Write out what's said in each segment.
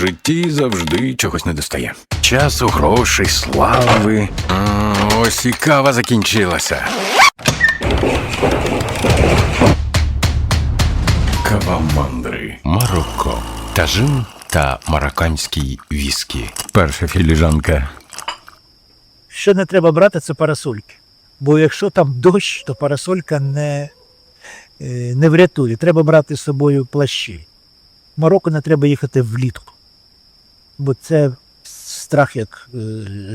житті завжди чогось не достає. Часу, грошей, слави. Ось і кава закінчилася. Кавамандри. Марокко. Тажин та марокканський віскі. Перша філіжанка. Що не треба брати, це парасольки. Бо якщо там дощ, то парасолька не, е, не врятує. Треба брати з собою плащі. В Марокко не треба їхати влітку, бо це страх як е,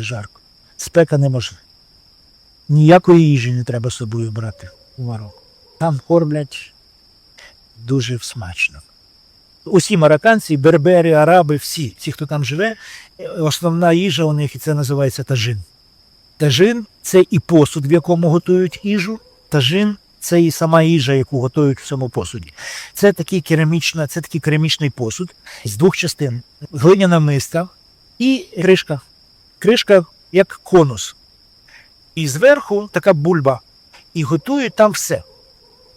жарко. Спека неможлива. Ніякої їжі не треба з собою брати в Марокко. Там кормлять дуже смачно. Усі марокканці, бербери, араби, всі, ті, хто там живе, основна їжа у них і це називається тажин. Тажин це і посуд, в якому готують їжу. Тажин це і сама їжа, яку готують в цьому посуді. Це такий керамічна, це такий керамічний посуд з двох частин: глиняна миска і кришка. Кришка як конус. І зверху така бульба. І готують там все.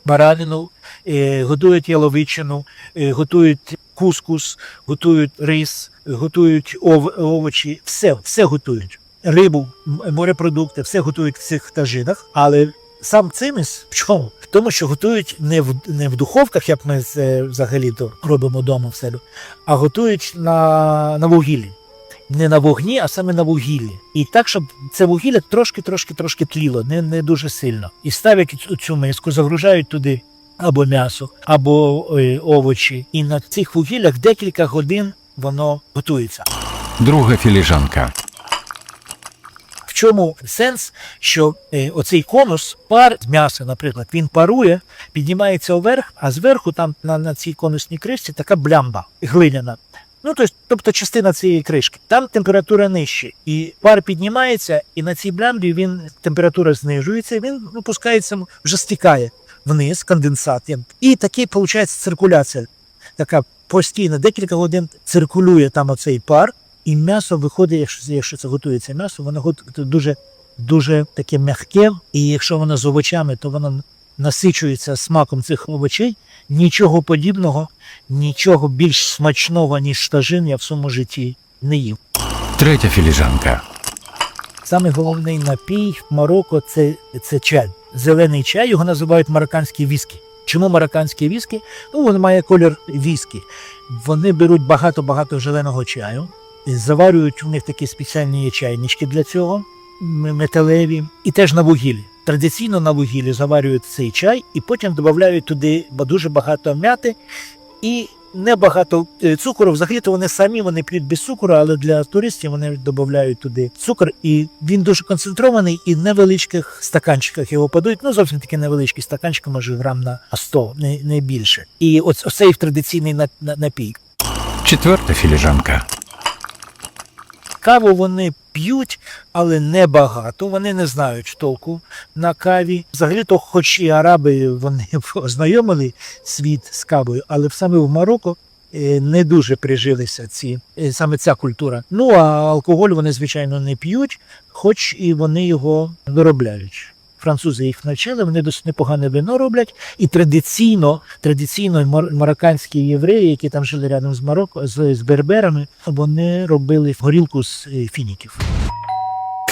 Баранину, е, готують яловичину, е, готують кускус, готують рис, готують ов- овочі, все, все готують. Рибу, морепродукти, все готують в цих тажинах, але сам циміс в чому? В тому, що готують не в, не в духовках, як ми це взагалі то робимо вдома в себе, а готують на, на вугіллі. Не на вогні, а саме на вугіллі. І так, щоб це вугілля трошки, трошки, трошки тліло, не, не дуже сильно. І ставлять цю- миску, загружають туди або м'ясо, або е, овочі. І на цих вугіллях декілька годин воно готується. Друга філіжанка. Чому сенс, що е, оцей конус, пар з м'яса, наприклад, він парує, піднімається вверх, а зверху там на, на цій конусній кришці така блямба глиняна. Ну, тобто, частина цієї кришки. Там температура нижче. І пар піднімається, і на цій блямбі він температура знижується, він опускається, вже стікає вниз, конденсат. І такий, виходить, циркуляція. Така постійно, декілька годин циркулює там оцей пар, і м'ясо виходить, якщо, якщо це готується м'ясо, воно дуже, дуже таке м'яке, і якщо воно з овочами, то воно насичується смаком цих овочей. Нічого подібного, нічого більш смачного, ніж штажин, я в своєму житті не їв. Третя філіжанка. Саме головний напій в Марокко це, це чай. Зелений чай, його називають марокканський віскі. Чому марокканський віскі? Ну, він має колір віскі. Вони беруть багато-багато зеленого чаю, заварюють у них такі спеціальні чайнички для цього, металеві, і теж на вугіллі. Традиційно на вугіллі заварюють цей чай і потім додають туди дуже багато м'яти і небагато е, цукру. Взагалі-то вони самі вони п'ють без цукру, але для туристів вони додають туди цукор, і він дуже концентрований, і в невеличких стаканчиках його подають. Ну зовсім такі невеличкі стаканчики, може грам на 100, не, не більше. І оцей традиційний на- на- напій. Четверта філіжанка. Каву вони п'ють, але не багато. Вони не знають толку на каві. Взагалі, то, хоч і араби вони ознайомили світ з кавою, але саме в Марокко е, не дуже прижилися ці е, саме ця культура. Ну а алкоголь вони звичайно не п'ють, хоч і вони його виробляють. Французи їх навчили, вони досить непогане вино роблять, і традиційно, традиційно марокканські євреї, які там жили рядом з Марокко, з, з берберами, вони робили горілку з е, фініків.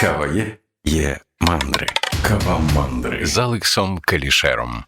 Кава є? Є мандри. Кава мандри. З Алексом Калішером.